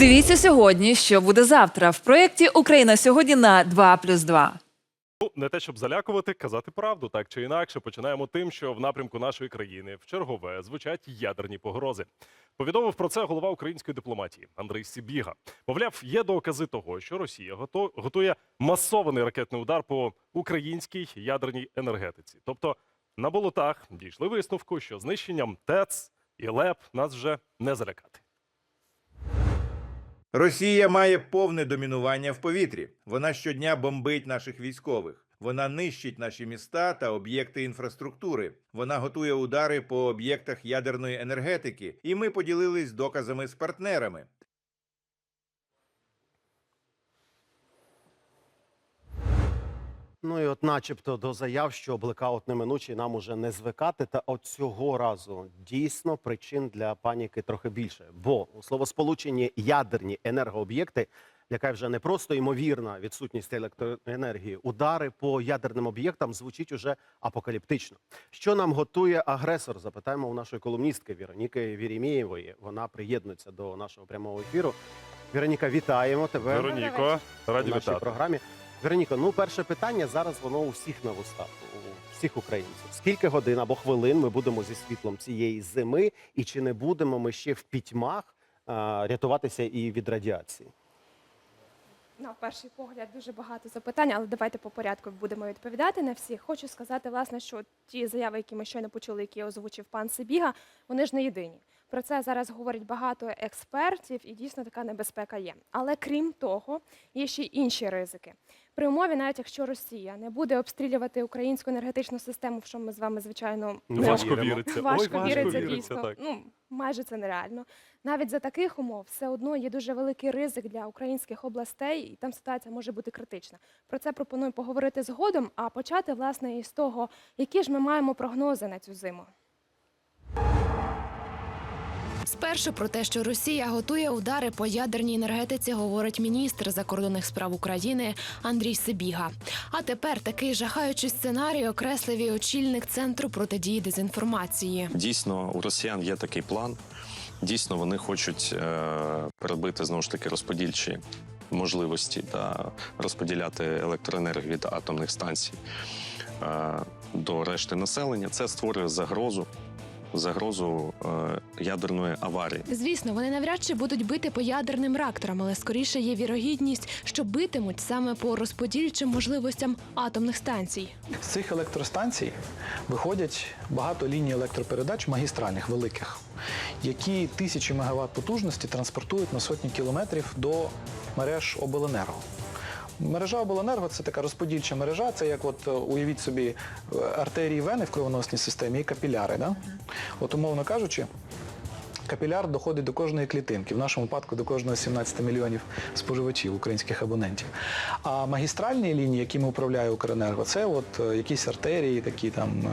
Дивіться сьогодні, що буде завтра в проєкті Україна сьогодні на 2 плюс 2. Ну, не те, щоб залякувати, казати правду, так чи інакше, починаємо тим, що в напрямку нашої країни в чергове звучать ядерні погрози. Повідомив про це голова української дипломатії Андрій Сібіга. Мовляв, є докази того, що Росія готує масований ракетний удар по українській ядерній енергетиці. Тобто на болотах дійшли висновку, що знищенням ТЕЦ і ЛЕП нас вже не залякати. Росія має повне домінування в повітрі. Вона щодня бомбить наших військових. Вона нищить наші міста та об'єкти інфраструктури. Вона готує удари по об'єктах ядерної енергетики, і ми поділились доказами з партнерами. Ну і от, начебто, до заяв, що блекаут неминучий нам уже не звикати. Та от цього разу дійсно причин для паніки трохи більше. Бо у словосполученні ядерні енергооб'єкти лякає вже не просто ймовірна відсутність електроенергії. Удари по ядерним об'єктам звучить уже апокаліптично. Що нам готує агресор? Запитаємо у нашої колумністки Віроніки Вірімієвої. Вона приєднується до нашого прямого ефіру. Віроніка, вітаємо тебе Вероніко, раді в нашій вітати. програмі. Вероніко, ну перше питання зараз воно у всіх на вустах, у всіх українців. Скільки годин або хвилин ми будемо зі світлом цієї зими, і чи не будемо ми ще в пітьмах а, рятуватися і від радіації? На перший погляд дуже багато запитань, але давайте по порядку будемо відповідати на всі. Хочу сказати, власне, що ті заяви, які ми щойно почули, які озвучив пан Сибіга, вони ж не єдині. Про це зараз говорять багато експертів, і дійсно така небезпека є. Але крім того, є ще й інші ризики. При умові, навіть якщо Росія не буде обстрілювати українську енергетичну систему, в що ми з вами звичайно Ну, Важко віриться. Важко, Ой, віриться, віриться, дійсно. так. Ну майже це нереально. Навіть за таких умов все одно є дуже великий ризик для українських областей, і там ситуація може бути критична. Про це пропоную поговорити згодом, а почати власне із того, які ж ми маємо прогнози на цю зиму. Спершу про те, що Росія готує удари по ядерній енергетиці, говорить міністр закордонних справ України Андрій Сибіга. А тепер такий жахаючий сценарій окреслив і очільник центру протидії дезінформації. Дійсно, у росіян є такий план. Дійсно, вони хочуть е, перебити знову ж таки розподільчі можливості та розподіляти електроенергію від атомних станцій е, до решти населення. Це створює загрозу. Загрозу е, ядерної аварії. Звісно, вони навряд чи будуть бити по ядерним реакторам, але скоріше є вірогідність, що битимуть саме по розподільчим можливостям атомних станцій. З цих електростанцій виходять багато ліній електропередач магістральних великих, які тисячі мегаватт потужності транспортують на сотні кілометрів до мереж обленерго. Мережа обленерго це така розподільча мережа. Це як от е, уявіть собі е, артерії вени в кровоносній системі і капіляри. Да? От умовно кажучи, Капіляр доходить до кожної клітинки, в нашому випадку до кожного 17 мільйонів споживачів, українських абонентів. А магістральні лінії, якими управляє Укренерго, це от е, якісь артерії, такі там е,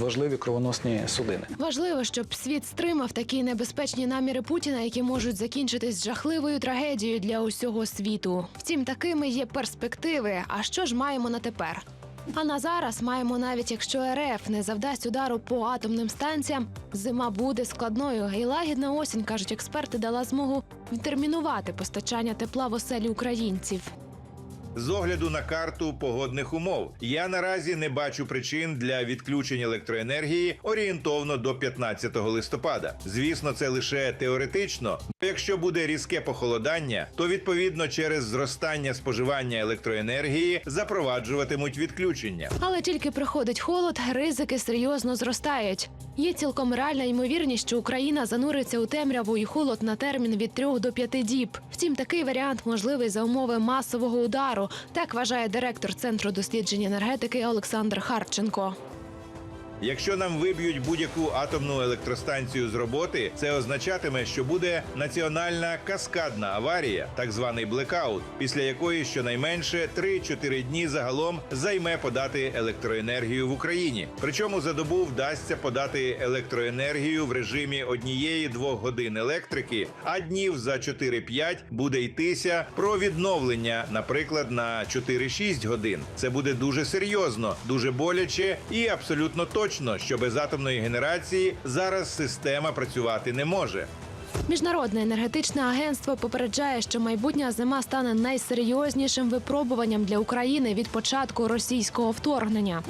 важливі кровоносні судини. Важливо, щоб світ стримав такі небезпечні наміри Путіна, які можуть закінчитись жахливою трагедією для усього світу. Втім, такими є перспективи. А що ж маємо на тепер? А на зараз маємо навіть якщо РФ не завдасть удару по атомним станціям, зима буде складною. І лагідна осінь, кажуть експерти, дала змогу відтермінувати постачання тепла в оселі українців. З огляду на карту погодних умов, я наразі не бачу причин для відключення електроенергії орієнтовно до 15 листопада. Звісно, це лише теоретично. Якщо буде різке похолодання, то відповідно через зростання споживання електроенергії запроваджуватимуть відключення. Але тільки приходить холод, ризики серйозно зростають. Є цілком реальна ймовірність, що Україна зануриться у темряву і холод на термін від 3 до 5 діб. Втім, такий варіант можливий за умови масового удару. Так вважає директор центру досліджень енергетики Олександр Харченко. Якщо нам виб'ють будь-яку атомну електростанцію з роботи, це означатиме, що буде національна каскадна аварія, так званий блекаут, після якої щонайменше 3-4 дні загалом займе подати електроенергію в Україні. Причому за добу вдасться подати електроенергію в режимі однієї-двох годин електрики, а днів за 4-5 буде йтися про відновлення, наприклад, на 4-6 годин. Це буде дуже серйозно, дуже боляче і абсолютно точно, що без атомної генерації зараз система працювати не може. Міжнародне енергетичне агентство попереджає, що майбутня зима стане найсерйознішим випробуванням для України від початку російського вторгнення.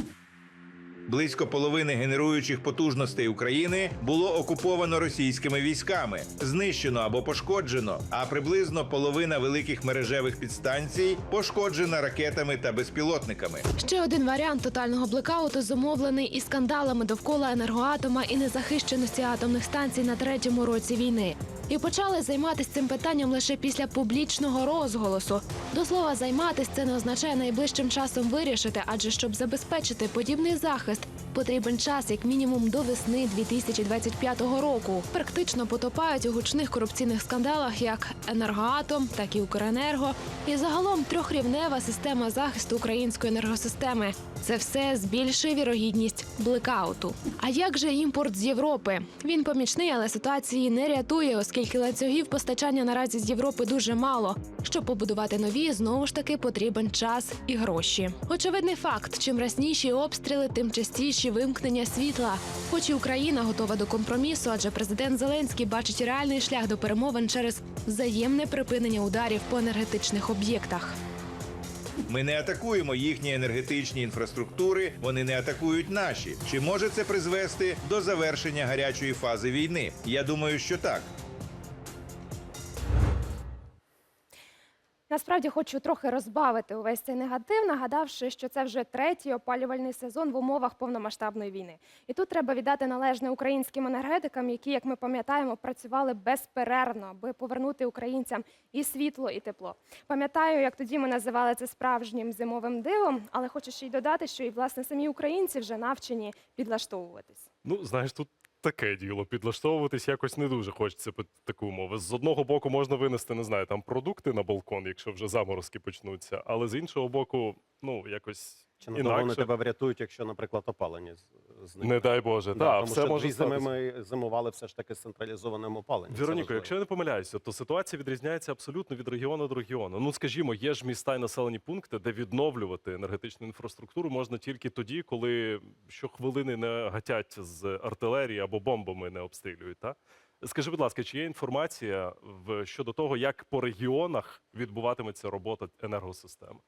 Близько половини генеруючих потужностей України було окуповано російськими військами, знищено або пошкоджено. А приблизно половина великих мережевих підстанцій пошкоджена ракетами та безпілотниками. Ще один варіант тотального блекауту зумовлений і скандалами довкола енергоатома і незахищеності атомних станцій на третьому році війни. І почали займатися цим питанням лише після публічного розголосу. До слова, займатися це не означає найближчим часом вирішити, адже щоб забезпечити подібний захист, потрібен час як мінімум до весни 2025 року. Практично потопають у гучних корупційних скандалах як енергоатом, так і Укренерго, і загалом трьохрівнева система захисту української енергосистеми. Це все збільшує вірогідність блекауту. А як же імпорт з Європи? Він помічний, але ситуації не рятує, оскільки ланцюгів постачання наразі з Європи дуже мало. Щоб побудувати нові, знову ж таки потрібен час і гроші. Очевидний факт: чим расніші обстріли, тим частіші вимкнення світла. Хоч і Україна готова до компромісу, адже президент Зеленський бачить реальний шлях до перемовин через взаємне припинення ударів по енергетичних об'єктах. Ми не атакуємо їхні енергетичні інфраструктури, вони не атакують наші. Чи може це призвести до завершення гарячої фази війни? Я думаю, що так. Насправді хочу трохи розбавити увесь цей негатив, нагадавши, що це вже третій опалювальний сезон в умовах повномасштабної війни. І тут треба віддати належне українським енергетикам, які, як ми пам'ятаємо, працювали безперервно, аби повернути українцям і світло, і тепло. Пам'ятаю, як тоді ми називали це справжнім зимовим дивом, але хочу ще й додати, що і власне самі українці вже навчені підлаштовуватись. Ну, знаєш, тут таке діло. Підлаштовуватись якось не дуже хочеться під таку умови. З одного боку можна винести, не знаю, там продукти на балкон, якщо вже заморозки почнуться, але з іншого боку, ну якось Чи на того вони тебе врятують, якщо, наприклад, опалення з- зникне? Не дай Боже, Да, так, тому все що може дві зими статися. ми зимували все ж таки з централізованим опаленням. Це Вероніко, важливо. якщо я не помиляюся, то ситуація відрізняється абсолютно від регіону до регіону. Ну, скажімо, є ж міста і населені пункти, де відновлювати енергетичну інфраструктуру можна тільки тоді, коли щохвилини не гатять з артилерії або бомбами не обстрілюють. Та? Скажи, будь ласка, чи є інформація в щодо того, як по регіонах відбуватиметься робота енергосистеми?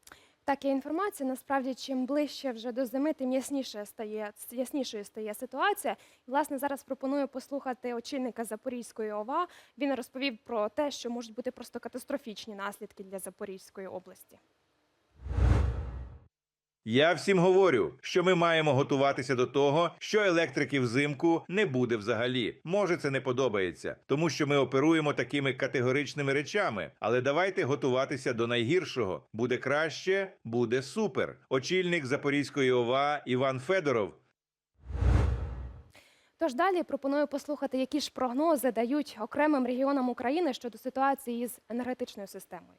Так, інформація. Насправді, чим ближче вже до зими, тим ясніше стає яснішою стає ситуація. Власне, зараз пропоную послухати очільника Запорізької ОВА. Він розповів про те, що можуть бути просто катастрофічні наслідки для Запорізької області. Я всім говорю, що ми маємо готуватися до того, що електрики взимку не буде взагалі. Може, це не подобається, тому що ми оперуємо такими категоричними речами. Але давайте готуватися до найгіршого. Буде краще, буде супер. Очільник Запорізької ОВА Іван Федоров Тож далі пропоную послухати, які ж прогнози дають окремим регіонам України щодо ситуації з енергетичною системою.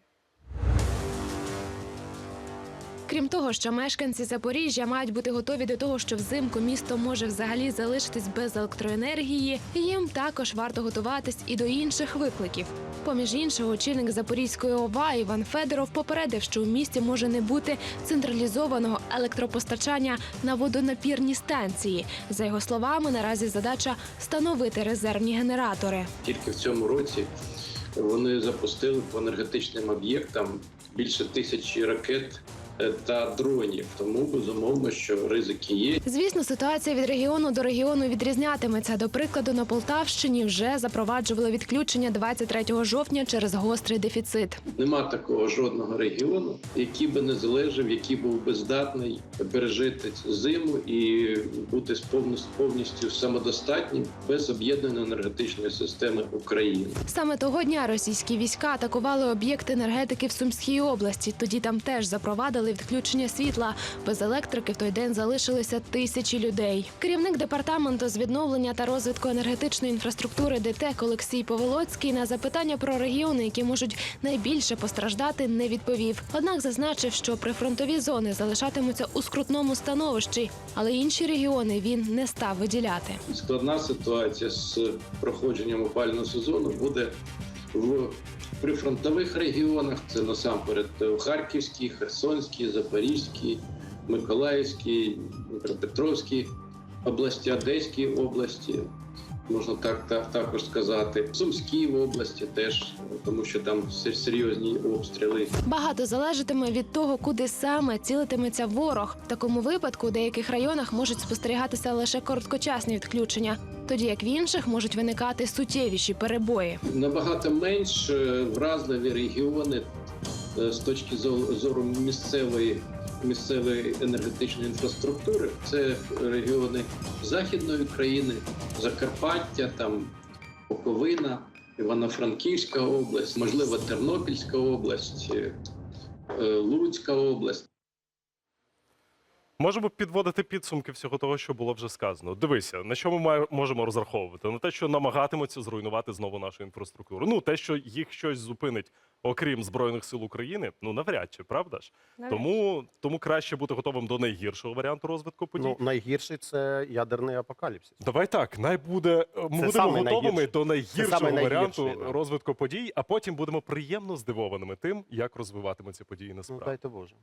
Крім того, що мешканці Запоріжжя мають бути готові до того, що взимку місто може взагалі залишитись без електроенергії, їм також варто готуватись і до інших викликів. Поміж іншого, очільник Запорізької ОВА Іван Федоров попередив, що у місті може не бути централізованого електропостачання на водонапірні станції. За його словами, наразі задача встановити резервні генератори. Тільки в цьому році вони запустили по енергетичним об'єктам більше тисячі ракет та дронів. Тому безумовно, що ризики є. Звісно, ситуація від регіону до регіону відрізнятиметься. До прикладу, на Полтавщині вже запроваджували відключення 23 жовтня через гострий дефіцит. Нема такого жодного регіону, який би не залежав, який був би здатний пережити зиму і бути повністю самодостатнім без об'єднаної енергетичної системи України. Саме того дня російські війська атакували об'єкти енергетики в Сумській області. Тоді там теж запровадили відключення світла. Без електрики в той день залишилися тисячі людей. Керівник департаменту з відновлення та розвитку енергетичної інфраструктури ДТЕК Олексій Поволоцький на запитання про регіони, які можуть найбільше постраждати, не відповів. Однак зазначив, що прифронтові зони залишатимуться у скрутному становищі, але інші регіони він не став виділяти. Складна ситуація з проходженням опального сезону буде в прифронтових регіонах. Це насамперед в Харківській, Херсонській, Запорізькій, Миколаївській, Дніпропетровській області, Одеській області. можна так, так також сказати. В Сумській області теж, тому що там серйозні обстріли. Багато залежатиме від того, куди саме цілитиметься ворог. В такому випадку у деяких районах можуть спостерігатися лише короткочасні відключення, тоді як в інших можуть виникати суттєвіші перебої. Набагато менш е, вразливі регіони е, з точки зору місцевої місцевої енергетичної інфраструктури. Це регіони Західної України, Закарпаття, там Буковина, Івано-Франківська область, можливо, Тернопільська область, е, Луцька область. Можемо підводити підсумки всього того, що було вже сказано. Дивися, на що ми можемо розраховувати? На те, що намагатимуться зруйнувати знову нашу інфраструктуру. Ну, те, що їх щось зупинить, окрім Збройних сил України, ну навряд чи, правда ж? Навряд Тому, тому краще бути готовим до найгіршого варіанту розвитку подій. Ну, найгірший це ядерний апокаліпсис. Давай так, най буде ми будемо готовими найгірше. до найгіршого варіанту найгірший, розвитку подій, а потім будемо приємно здивованими тим, як розвиватимуться події Ну, насправді. дайте Боже.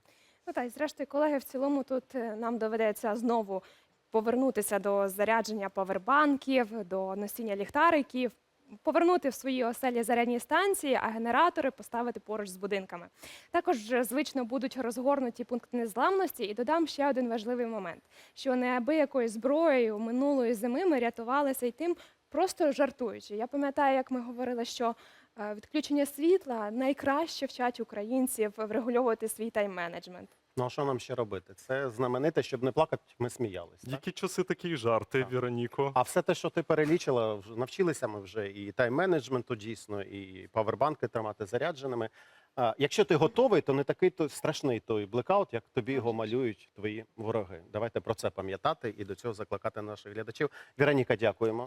Ну так, і зрештою, колеги, в цілому тут е, нам доведеться знову повернутися до зарядження павербанків, до носіння ліхтариків, повернути в свої оселі зарядні станції, а генератори поставити поруч з будинками. Також звично будуть розгорнуті пункти незламності. І додам ще один важливий момент: що неабиякою зброєю минулої зими ми рятувалися й тим, просто жартуючи. Я пам'ятаю, як ми говорили, що відключення світла найкраще вчать українців врегульовувати свій тайм-менеджмент. Ну а що нам ще робити? Це знамените, щоб не плакати, ми сміялись. так? Які часи такі жарти, Так. Віроніко? А все те, що ти перелічила, вже навчилися ми вже і тайм-менеджменту дійсно, і павербанки тримати зарядженими. А, якщо ти готовий, то не такий то страшний той блекаут, як тобі його малюють твої вороги. Давайте про це пам'ятати і до цього закликати наших глядачів. Віроніка, дякуємо.